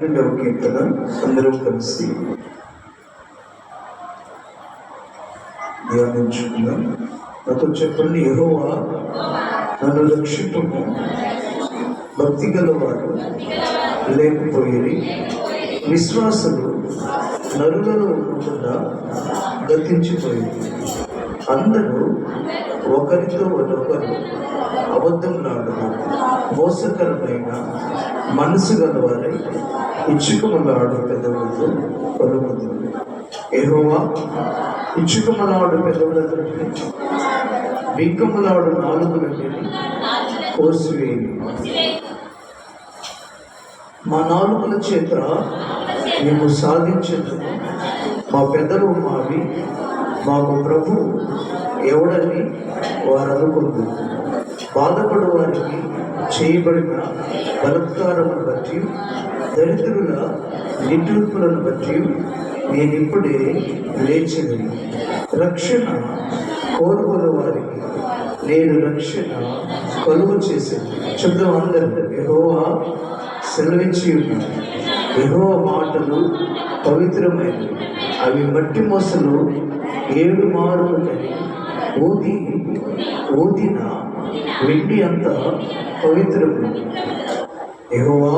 రెండవ కీర్తన అందరూ కలిసి ధ్యానించుకుందాం. నాతో చెప్పండి ఎహోవా నన్ను రక్షింపము భక్తి గలవారు లేకపోయేది విశ్వాసులు నరులలో ఉండకుండా గతించిపోయింది. అందరూ ఒకరితో ఒకరు అబద్ధం నాడు మోసకరమైన మనసు గలవారై ఇచ్చుకములాడు పెదవులతో పలుకుతుంది ఏహోవా ఇచ్చుకములాడు పెదవులతో బింకములాడు నాలుగులని కోసివేయి. మా నాలుగుల చేత మేము సాధించేందుకు మా పెద్దలు మావి మాకు ప్రభు ఎవడని వారు అనుకుంది బాధపడు వారికి చేయబడిన బలత్కారమును బట్టి దరిద్రుల నిట్టూర్పులను బట్టి నేను ఇప్పుడే లేచినది రక్షణ కోరుకున్న వారికి నేను రక్షణ కలుగు చేసింది శబ్దం అందరూ యెహోవా సెలవించి ఉన్నాడు యెహోవా మాటలు పవిత్రమైనవి. అవి మట్టి మొసలు ఏడు మారులు ఊది ఊదిన వెండి అంత పవిత్రము. యెహోవా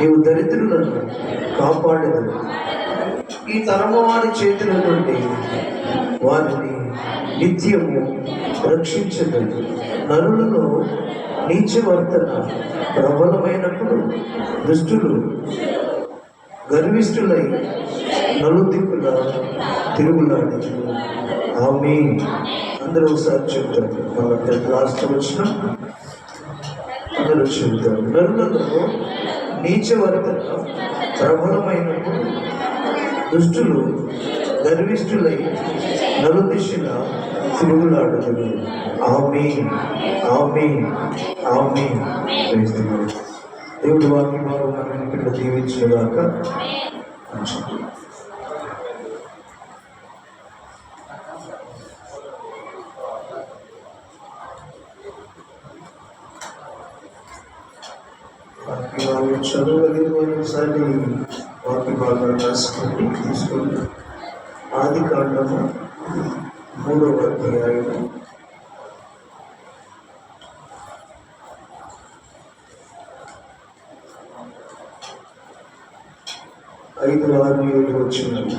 నీవు దరిద్రులను కాపాడదు. ఈ తరము వారి చేతుల నుండి వారిని నిత్యము రక్షించదు. నరులలో నీచవర్తన ప్రబలమైనప్పుడు దుష్టులు గర్విష్ఠులై నలుదిక్కుల తిరుగులాడి ఆమె అందరూ ఒకసారి చెప్తారు. మన లాస్ట్ వచ్చిన అందరూ చెబుతారు నరులలో నీచవర్తన ప్రబలమైన దుష్టులు గర్విష్ఠులై నలుదిశల తిరుగులాడుతుంది ఆమె ఆమె ఆమె దేవుడు వాక్య భాగం ఇక్కడ దీవించగాక మంచిది వాక్య భాగం ఒకసారి వాక్య భాగాలు రాసుకోండి ఆది కాండము మూడవ అధ్యాయం ఐదు ఆరు ఏడు వచ్చినాయి